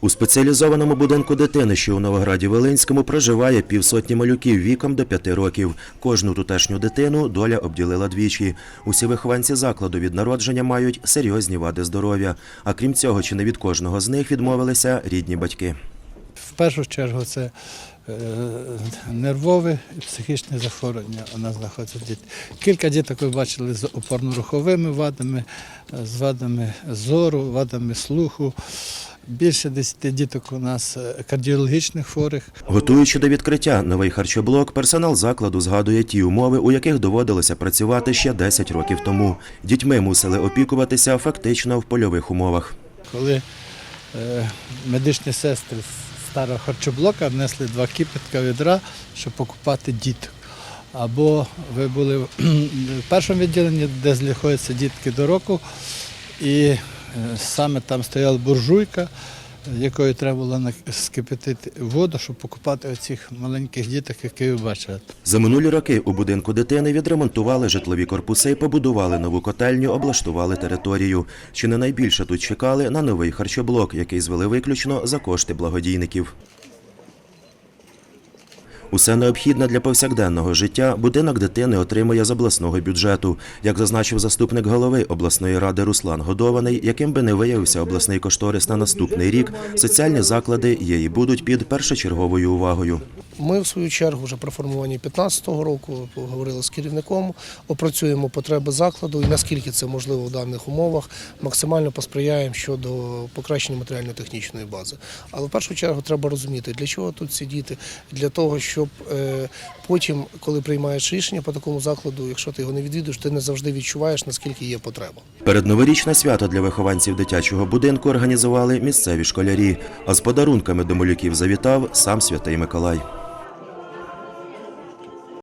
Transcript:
У спеціалізованому будинку дитини, що у Новограді Волинському, проживає півсотні малюків віком до п'яти років. Кожну тутешню дитину доля обділила двічі. Усі вихованці закладу від народження мають серйозні вади здоров'я. А крім цього, чи не від кожного з них відмовилися рідні батьки. В першу чергу це е, нервове і психічне захворювання у нас знаходяться діти. Кілька діток ви бачили з опорно-руховими вадами, е, з вадами зору, вадами слуху. Більше 10 діток у нас е, кардіологічних хворих. Готуючи до відкриття новий харчоблок, персонал закладу згадує ті умови, у яких доводилося працювати ще 10 років тому. Дітьми мусили опікуватися фактично в польових умовах. коли медичні сестри старого харчоблока внесли два кипятка відра, щоб покупати діток. Або ви були в першому відділенні, де знаходяться дітки до року, і е, саме там стояла буржуйка, якою треба було скипятити воду, щоб покупати оцих маленьких діток, які ви бачите. За минулі роки у будинку дитини відремонтували житлові корпуси, побудували нову котельню, облаштували територію. Чи не найбільше тут чекали на новий харчоблок, який звели виключно за кошти благодійників. Усе необхідне для повсякденного життя будинок дитини отримує з обласного бюджету. Як зазначив заступник голови обласної ради Руслан Годований, яким би не виявився обласний кошторис на наступний рік, соціальні заклади є і будуть під першочерговою увагою. Ми, в свою чергу, вже при формуванні 2015 року поговорили з керівником, опрацюємо потреби закладу і наскільки це можливо в даних умовах, максимально посприяємо щодо покращення матеріально-технічної бази. Але в першу чергу треба розуміти, для чого тут ці діти, для того, щоб е, потім, коли приймаєш рішення по такому закладу, якщо ти його не відвідуєш, ти не завжди відчуваєш, наскільки є потреба. Передноворічне свято для вихованців дитячого будинку організували місцеві школярі, а з подарунками до малюків завітав сам святий Миколай.